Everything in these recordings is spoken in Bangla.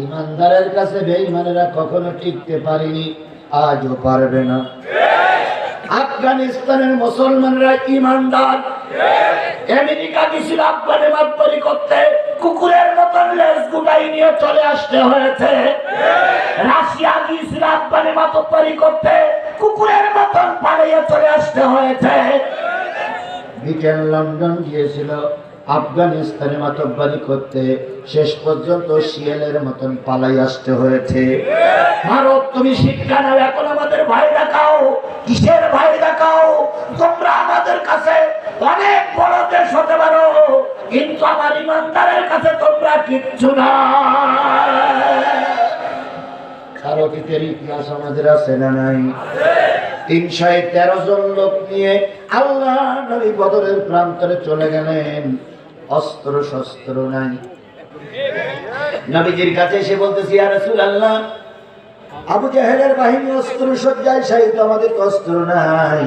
ইমানদারের কাছে বেঈমানেরা কখনো টিকতে পারেনি, আজও পারবে না। আফগানিস্তানের মুসলমানরা ইমানদার। আমেরিকা গেছিল আফগানে মাতবরি করতে কুকুরের মতন লেজ গুটাই নিয়ে চলে আসতে হয়েছে। রাশিয়া গিয়েছিল আফগানে মাতবরি করতে কুকুরের মতন পালিয়ে চলে আসতে হয়েছে। ব্রিটেন লন্ডন গিয়েছিল। আফগানিস্তানে মাতব্বারি করতে শেষ পর্যন্ত শিয়ালের মতন পালাই আসতে হয়েছে। ভারত, তুমি শিক্ষা নাও, এখন আমাদের ভয় দেখাও। কিসের ভয় দেখাও? তোমরা আমাদের কাছে অনেক বড় দেশ হতে পারো, কিন্তু আমার ইমানদারের কাছে তোমরা কিচ্ছু না। ইতিহাস আমাদের আছে না নাই? তিনশো তেরো জন লোক নিয়ে আল্লাহ নবী বদরের প্রান্তরে চলে গেলেন। অস্ত্র শস্ত্র নাই। নবীজির কাছে এসে বলতেছি আর আল্লাহ আবু জাহেলের বাহিনী অস্ত্র সজ্জায় সাহিত্য আমাদের অস্ত্র নাই।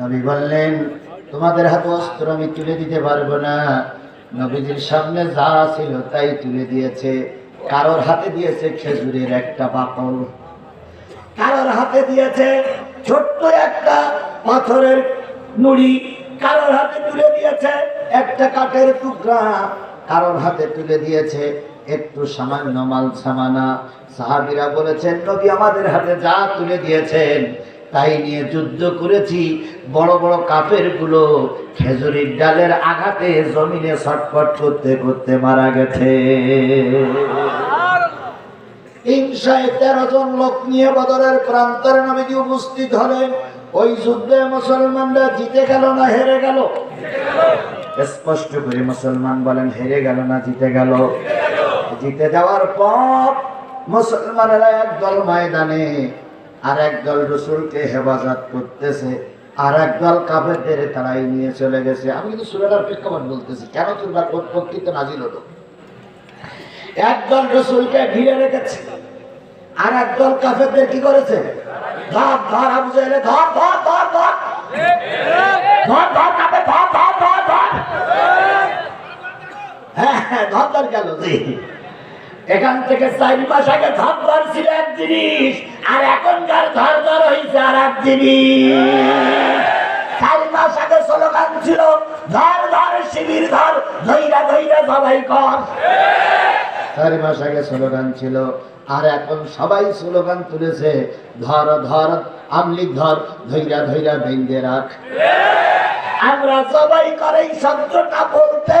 নবী বললেন, তোমাদের হাতে অস্ত্র আমি তুলে দিতে পারব না। নবীজির সামনে যা ছিল তাই তুলে দিয়েছে। কারোর হাতে দিয়েছে খেজুরের একটা বাকল কারোর হাতে দিয়েছে ছোট্ট একটা পাথরের নুড়ি। কারোর হাতে তুলে দিয়েছে একটা কাঠের টুকরা কারোর হাতে তুলে দিয়েছে, একটু সামান্য মাল সামানা। সাহাবিরা বলেছেন, নবী আমাদের হাতে যা তুলে দিয়েছেন, তাই নিয়ে যুদ্ধ করেছি। বড় বড় কাপেরগুলো খেজুরির ডালের আঘাতে জমিনে ছটফট করতে করতে মারা গেছে। তিনশো তেরো জন লোক নিয়ে বদরের প্রান্তরে নবীজি উপস্থিত হলেন। ওই যুদ্ধে মুসলমানরা জিতে গেল না হেরে গেল? স্পষ্ট করে মুসলমান বলেন, হেরে গেল না, জিতে গেল। জিতে যাওয়ার পর মুসলমানেরা একদল ময়দানে আর একদল রসুলকে হেফাজত করতেছে, আর একদল কাফেরদের তারাই নিয়ে চলে গেছে। আমি কিন্তু সুরাটার প্রেক্ষাপট বলতেছি, কেন সুরার প্রকৃত নাজিল হলো? একদল রসুলকে ঘিরে রেখেছে, আর একদল কাফেরদের কি করেছে? ধর ধর, আবু জাহেলে ধর ধর ধর ধর। ধর ধর ধর ধর। হ্যাঁ হ্যাঁ এখান থেকে চারি মাস আগে ছিল এক জিনিস, আর জিনিস। চারি স্লোগান ছিল, ধর ধর, শিবির ধর, ধৈরা কর। চারি স্লোগান ছিল, আর এখন সবাই স্লোগান তুলেছে, ধর ধর আমলিক ধর, ধৈরা ধৈরা বেঁধে রাখ। আমরা সবাই করে এই শব্দটা বলতে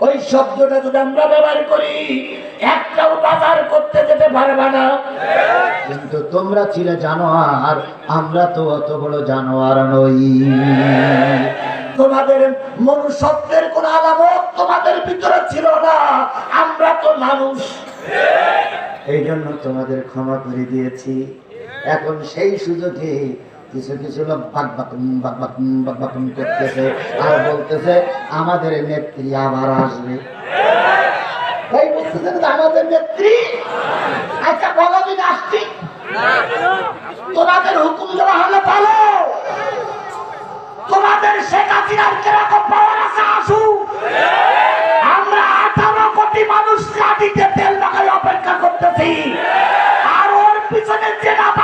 ওই শব্দটা যদি আমরা ব্যবহার করি একটাও বাজার করতে যেতে পারবে না। কিন্তু তোমরা ছিলে জানোয়ার আমরা তো অত বড় জানোয়ার নই। তোমাদের মনুষ্যত্বের কোন আলামত তোমাদের ভিতরে ছিল না আমরা তো মানুষ। এই জন্য তোমাদের ক্ষমা করে দিয়েছি। এখন সেই সুযোগে কিছু কিছু লোক বাক বাক বাক করতেছে আর বলতেছে, আমাদের নেত্রী আবার আসবে। আমাদের নেত্রী? আচ্ছা তোমাদের হুকুম দেওয়া হলে তোমাদের মানুষ তেল অপেক্ষা করতেছি। আর ওর পিছনে বাক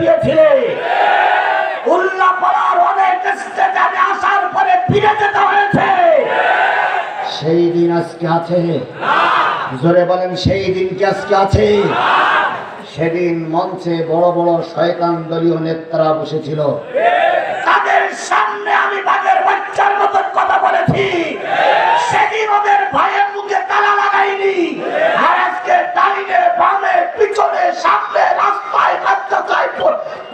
দিয়েছিলে। সেই দিন আজকে আছে। জোরে বলেন, সেই দিন কি আজকে আছে? সেদিন মঞ্চে বড় বড় শয়তান দলীয় নেতারা বসেছিল। তাদের সামনে আমি বাঘের বাচ্চার মতন কথা বলেছি। সেদিন ওদের ভয়ের মুখে তালা লাগাইনি। আর পিছনে, সামনে, রাস্তায়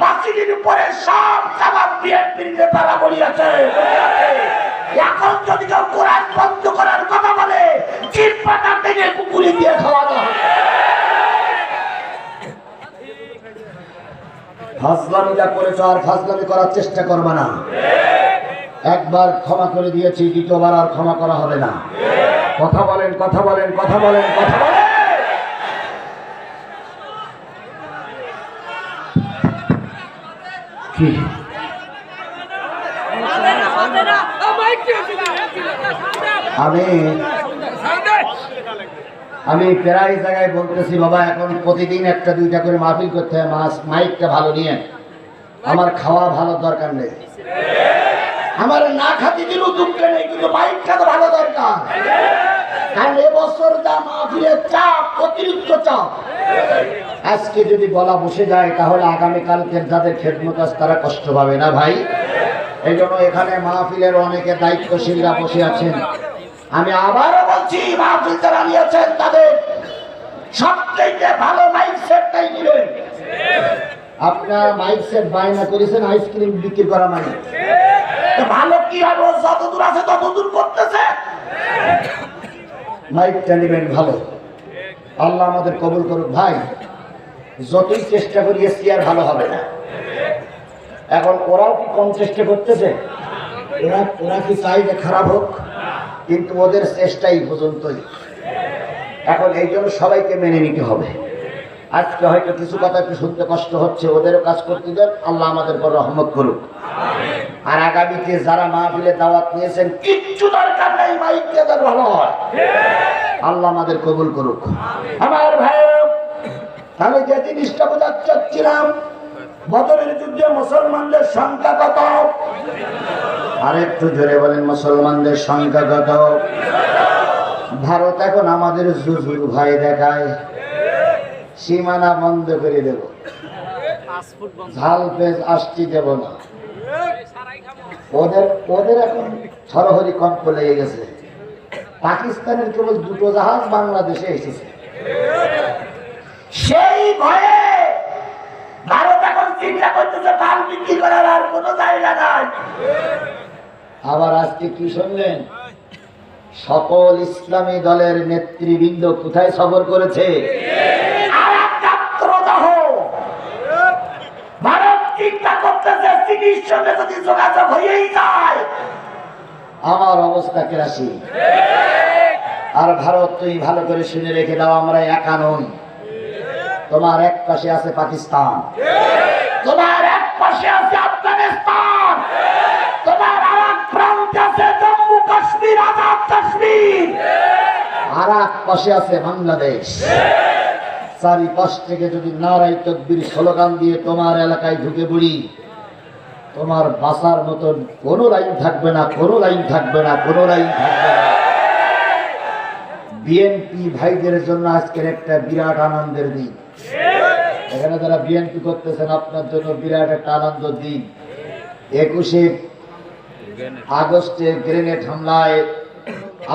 রাস্তায় উপরে সব জামাত বিএনপির নেতারা বলিয়াছে। এখন যদি কেউ কোরআন বন্ধ করার কথা বলে চিরপাটা ভেঙে কুকুরি দিয়ে খাওয়ানো করেছ আর ফাজলামি করার চেষ্টা করবে না। একবার ক্ষমা করে দিয়েছি, দ্বিতীয়বার আর ক্ষমা করা হবে না। কথা বলেন কথা বলেন কথা বলেন কথা বলেন। আমি আমি প্রায় জায়গায় বলতেছি, বাবা, এখন প্রতিদিন একটা, দুইটা করে মাহফিল করতে হয়। মাছ, মাইকটা ভালো নিয়ে। আমার খাওয়া ভালো দরকার নেই। আমার না খাতি দিলেও দুঃখ নেই, কিন্তু মাইকটা তো ভালো দরকার। কারণ এবছর যা মাহফিলের চাপ, অতিরিক্ত চাপ আজকে যদি বলা বসে যায়, তাহলে আগামীকালকের যাদের খেদমত আছে, তারা কষ্ট পাবে না ভাই? এই জন্য এখানে মাহফিলের অনেকে দায়িত্বশীলরা বসে আছেন। আমি আবারও বলছি, মাহফিল যারা নিয়েছেন, তাদের সবচেয়ে ভালো মাইক সেটটাই নেবেন। আপনার মাইক সেট বায়না করেছেন, আইসক্রিম বিক্রি করা মানে। ভালো কি হবে যতদূর আছে ততদূর করতেছে? মাইকটা নেবেন ভালো। আল্লাহ আমাদের কবল করুক। ভাই, যতই চেষ্টা করি এসছি আর ভালো হবে না। এখন ওরাও কি কম চেষ্টা করতেছে? ওরা ওরা কি চাই যে খারাপ হোক? কিন্তু ওদের চেষ্টাই পর্যন্তই। এখন এই জন্য সবাইকে মেনে নিতে হবে। আজকে হয়তো কিছু কথা একটু শুনতে কষ্ট হচ্ছে ওদেরও কাজ করতে দেন আল্লাহ আমাদের পর রহমত করুক। আর আগামীতে যারা মাহফিলে দাওয়াত নিয়েছেন কিচ্ছু দরকার নেই মাইক দিয়ে ভালো হয়। আল্লাহ আমাদের কবুল করুক। আমার ভাই আমি যে জিনিসটা বোঝাতে চাচ্ছিলাম বদরের যুদ্ধে মুসলমানদের সংখ্যা কত? আর একটু জোরে বলেন মুসলমানদের সংখ্যা কত? ভারত এখন আমাদের জুজুর ভাই দেখায়। সীমানা বন্ধ করে দেব। ঝাল পেজ আসতে দেব না। ওদের ওদের এখন সরহরি কম্প লেগে গেছে। পাকিস্তানের কেবল দুটো জাহাজ বাংলাদেশে এসেছে। সেই ভয়ে ভারত এখন চিন্তা করতেছে মাল বিক্রি করার আর কোনো জায়গা নাই। আবার আজকে কি শুনলেন? সকল ইসলামী দলের নেতৃবৃন্দ কোথায় সফর করেছে আরাব যাত্রদাহ। ভারত চিন্তা আমার অবস্থা কেরাসি আর ভারত তুই ভালো করে শুনে রেখে দাও, আমরা একা নই। তোমার এক পাশে আছে পাকিস্তান। তোমার এক পাশে আছে আফগানিস্তান। তোমার আর এক প্রান্তে আছে জম্মু কাশ্মীর, আজাদ কাশ্মীর। পাশে আছে বাংলাদেশ। চারিপাশ থেকে যদি নারাই তকবির স্লোগান দিয়ে তোমার এলাকায় ঢুকে পড়ি তোমার বাসার মতন কোনো লাইন থাকবে না, কোনো লাইন থাকবে না, কোনো লাইন থাকবে না। বিএনপি ভাইদের জন্য আজকের একটা বিরাট আনন্দের দিন। এখানে যারা বিএনপি করতেছেন, আপনার জন্য বিরাট একটা আনন্দ দিন। একুশে আগস্টে গ্রেনেড হামলায়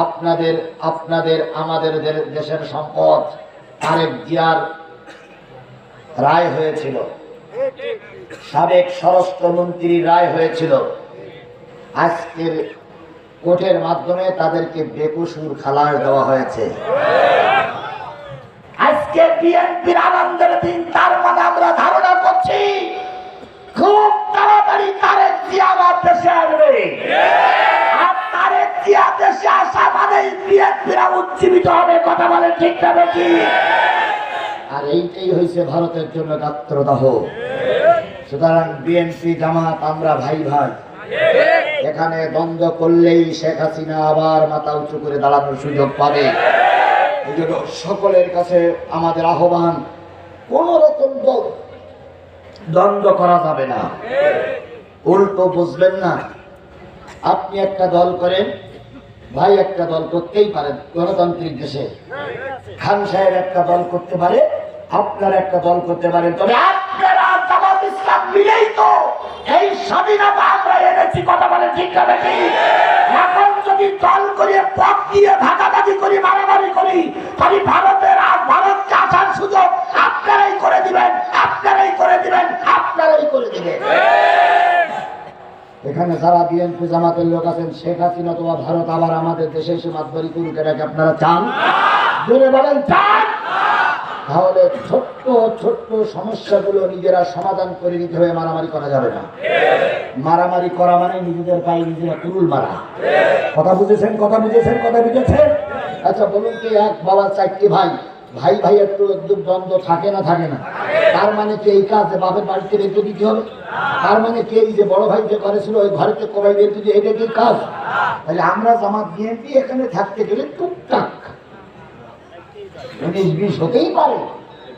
আপনাদের আপনাদের, আমাদের দেশের সম্পদ আরেক জিয়ার রায় হয়েছিল। সাবেক স্বরাষ্ট্রমন্ত্রী রায় হয়েছিল। আজকের কোর্টের মাধ্যমে তাদেরকে বেকসুর খালাস দেওয়া হয়েছে। আজকে বিএনপির আনন্দের দিন, তার মানে আমরা ধারণা করছি, খুব তাড়াতাড়ি তারেক জিয়া দেশে আসবে। আর তারেক জিয়া দেশে আসা মানে বিএনপিরা উজ্জীবিত হবে, কথা বলে ঠিক না বেশি আর এইটাই হয়েছে ভারতের জন্য গাত্রদাহ। সুতরাং বিএনপি জামাত, আমরা ভাই ভাই এখানে দ্বন্দ্ব করলেই শেখ হাসিনা আবার মাথা উঁচু করে দাঁড়ানোর সুযোগ পাবে। সকলের কাছে আমাদের আহ্বান কোন রকম দ্বন্দ্ব করা যাবে না। উল্টো বুঝবেন না, আপনি একটা দল করেন, ভাই একটা দল করতেই পারেন, গণতান্ত্রিক দেশে। খান সাহেব একটা দল করতে পারে, আপনারা একটা দল করতে পারেন, তবে মিলেই তো এই স্বাধীনতা আমরা এনেছি, কথা বলে ঠিক না এখন যদি দল করে পথ দিয়ে ভাগাভাগি করি, মারামারি করি, তাহলে ভারতের আর ভারতকে আসার সুযোগ আপনারাই করে দিবেন, আপনারাই করে দিবেন, আপনারাই করে দিবেন। এখানে যারা বিএনপি জামাতের লোক আছেন, শেখ হাসিনা অথবা ভারত আবার আমাদের দেশে এসে মাতবাড়ি করুক এটাকে আপনারা চান? জোরে বলেন, চান? তাহলে ছোট্ট ছোট্ট ছোট্ট সমস্যাগুলো নিজেরা সমাধান করে নিতে হবে, মারামারি করা যাবে না। মারামারি করা মানে নিজেদের পায়ে নিজেরা কুরুল মারা। কথা বুঝেছেন কথা বুঝেছেন কথা বুঝেছেন? আচ্ছা বলুন কি, এক বাবা, চারটি ভাই। ভাই ভাই একটু একটু দ্বন্দ্ব, থাকে না থাকে না। তার মানে কি এই কাজ বাপের বাড়িতে রেখে দিতে হবে? তার মানে কে যে বড় ভাই যে করেছিল ওই ঘরেতে কবাই বের দিতে এটা কি কাজ? তাহলে আমরা জামাত বিএনপি এখানে থাকতে গেলে টুকটাক। উনিশ, বিশ হতেই পারে।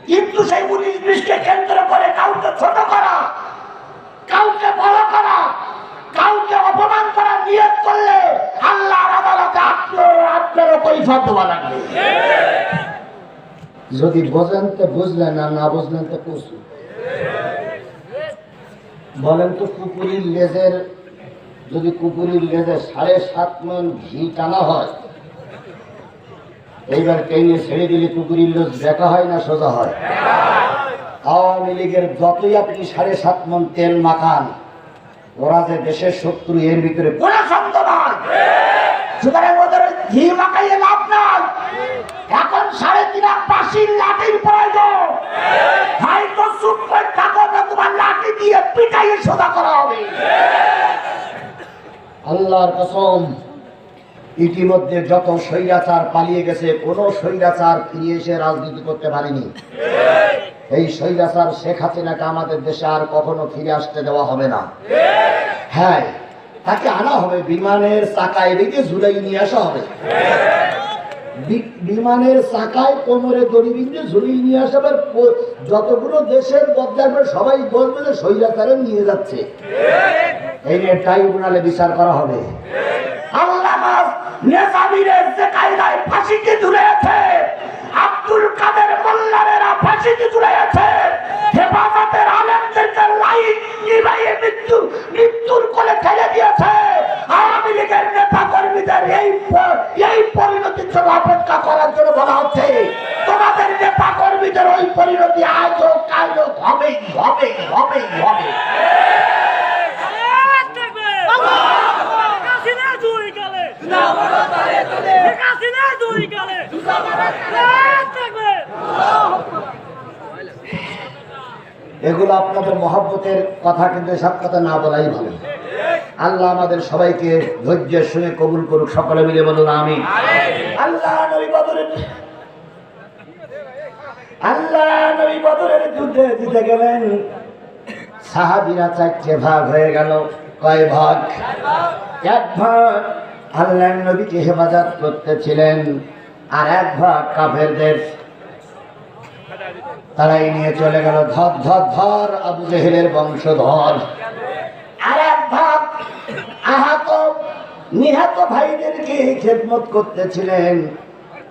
কিন্তু সেই উনিশ বিশকে কেন্দ্র করে কাউকে ছোট করা, কাউকে বড় করা, কাউকে অপমান করা নিয়ত করলে আল্লাহর আদালতে আপনার দেওয়া লাগবে। যদি বোঝেন তো বুঝলেন, আর না বুঝলেন তো কুসু। বলেন তো কুকুরির লেজের, যদি কুকুরির লেজে সাড়ে সাত মন ঘি টানা হয় এইবার টেনে ছেড়ে দিলে কুকুরির লেজ দেখা হয় না, সোজা হয়। আওয়ামী লীগের যতই আপনি সাড়ে সাত মন তেল মাখান, ওরা যে দেশের শত্রু, এর ভিতরে কোনো সন্দেহ এখন সাড়ে তিন লাঠির লাঠি দিয়ে সোজা করা হবে। আল্লাহর কসম ইতিমধ্যে যত স্বৈরাচার পালিয়ে গেছে, কোন স্বৈরাচার ফিরে এসে রাজনীতি করতে পারেনি। এই স্বৈরাচার শেখ হাসিনাকে আমাদের দেশে আর কখনো ফিরে আসতে দেওয়া হবে না। হ্যাঁ তাকে আনা হবে, বিমানের চাকায় রেখে ঝুলাই নিয়ে আসা হবে। বিমানের চাকায় কোমরে দড়ি বিন্দু ঝুলিয়ে নিয়ে আসা হবে যতগুলো দেশের বদলার সবাই বলবে যে স্বৈরাচারে নিয়ে যাচ্ছে। এই নিয়ে ট্রাইব্যুনালে বিচার করা হবে। আল্লামা নেজামিরের যে কায়দায় ফাঁসিকে ঝুলেছে আব্দুল কাদের মোল্লারেরা ফাঁসিকে ঝুলেছে হেফাজতের আলেমদেরকে লাইন নিভাইয়ে মৃত্যু, মৃত্যুর কোলে ঠেলে দিয়েছে। আওয়ামী লীগের নেতা কর্মীদের এই এই পরিণতির জন্য অপেক্ষা করার জন্য বলা হচ্ছে, তোমাদের নেতা কর্মীদের ওই পরিণতি আজও কালও হবেই হবেই হবেই হবে। এগুলো আপনাদের মহাব্বতের কথা কিন্তু সব কথা না বলাই ভালো। আল্লাহ আমাদের সবাইকে ধৈর্যের সঙ্গে কবুল করুক, সকলে মিলে বলুন আমি আল্লাহ নবী বদরের আল্লাহ নবী বদরের যুদ্ধে জিতে গেলেন। সাহাবিরা চারটে ভাগ হয়ে গেল। কয় ভাগ? এক ভাগ। আল্লাহ নবীকে হেফাজত করতেছিলেন। আর এক ভাগ কাফেরদের তারাই নিয়ে চলে গেল ধর ধর ধর, আবু জেহেলের বংশধর। আর এক ভাগ আহত, নিহত ভাইদেরকে খেদমত করতেছিলেন।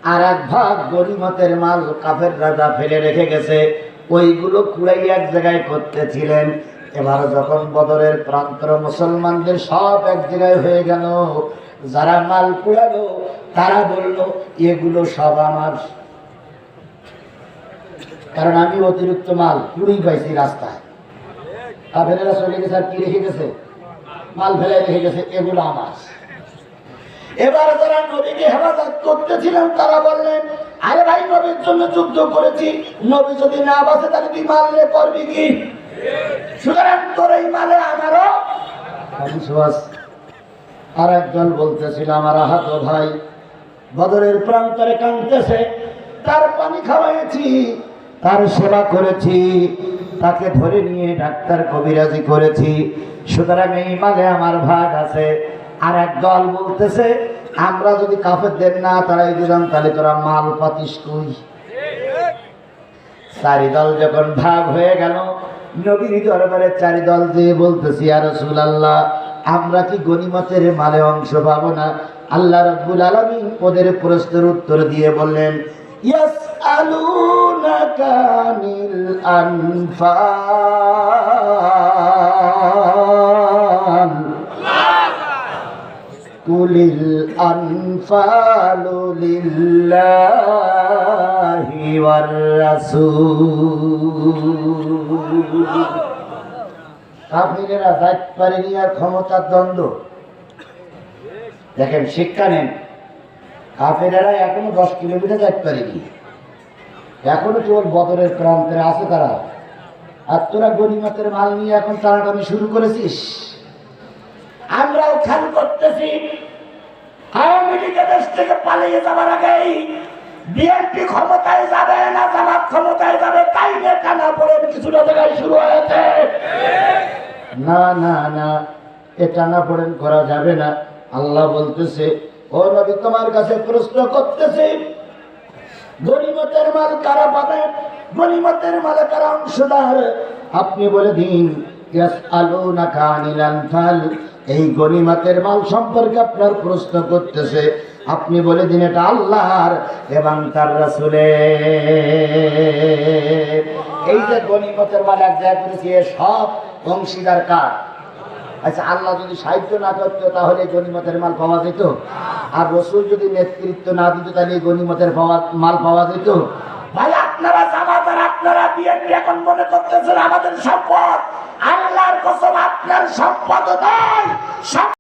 আর এক ভাগ গরিমতের মাল কাফের রাজা ফেলে রেখে গেছে। ওইগুলো কুড়াই এক জায়গায় করতেছিলেন। এবার যখন বদরের প্রান্তর মুসলমানদের সব এক জায়গায় হয়ে গেল যারা মাল কুড়ালো তারা বলল, এগুলো সব আমার। কারণ আমি অতিরিক্ত মাল কুড়ি পাইছি রাস্তায়। কাফেরেরা চলে গেছে, আর কি রেখে গেছে? মাল ফেলে রেখে গেছে, এগুলো আমার। এবার যারা নবীকে হেফাজত করতেছিলেন, তারা বললেন, আরে ভাই, নবীর জন্য যুদ্ধ করেছি। নবী যদি না বাঁচে, তাহলে তুই মারলে করবি কি? সুতরাং তোর এই মালে আমারও। আর একজন বলতেছিল, আমার আহত ভাই বদরের প্রান্তরে কাঁদতেছে। তার পানি খাওয়াইছি, তার সেবা করেছি, তাকে ধরে নিয়ে ডাক্তার কবিরাজি করেছি। সুতরাং এই মালে আমার ভাগ আছে। আর এক দল বলতেছে, আমরা যদি কাফেরদের না তারাই দিলাম, তাহলে তোরা মাল পাতিস কই? চারি দল যখন ভাগ হয়ে গেল, নবীর দরবারে চারি দল দিয়ে বলতেছি আর রসুল আল্লাহ আমরা কি গণিমতের মালে অংশ পাবো না? আল্লাহ রব্বুল আলমী ওদের প্রশ্নের উত্তর দিয়ে বললেন কুলিল আনফালুলিল্লাহি ওয়ার রাসূল। কাফিরেরা দায়িত্ব পারেনি আর ক্ষমতার দ্বন্দ্ব। দেখেন, শিক্ষা নেন। কাফেরেরা এখনও দশ কিলোমিটার যাইতে পারেনি এখনও কেবল বদরের প্রান্তে আছে তারা। আর তোরা গরিমাতের মাল নিয়ে এখন টানাটানি শুরু করেছিস। আমরাও খেয়াল করতেছি, আওয়ামী লীগের দেশ থেকে পালিয়ে যাবার আগেই বিএনপি ক্ষমতায় যাবে না, জামাত ক্ষমতায় যাবে, তাই নিয়ে টানা পড়ে কিছুটা জায়গায় শুরু হয়েছে। না না না, এ টানা পড়েন করা যাবে না। আল্লাহ বলতেছে, ও নবী, তোমার কাছে প্রশ্ন করতেছে গরিমতের মাল কারা পাবে? গরিমতের মালে কারা অংশদার আপনি বলে দিন আলু না এই গনিমতের মাল সম্পর্কে আপনার প্রশ্ন করতেছে। আপনি বলে দিন এটা আল্লাহর এবং তার রাসূলের। এই যে গনিমতের মাল এক জায়গায় করেছি সব অংশীদার কার? আচ্ছা আল্লাহ যদি সাহায্য না করতো, তাহলে গনিমতের মাল পাওয়া যেত? আর রসুল যদি নেতৃত্ব না দিত, তাহলে গনিমতের মাল পাওয়া যেত? ভাই, আপনারা জামাতার, আপনারা এখন মনে করতেছেন আমাদের সম্পদ। আল্লাহর কসম আপনার সম্পদ নয়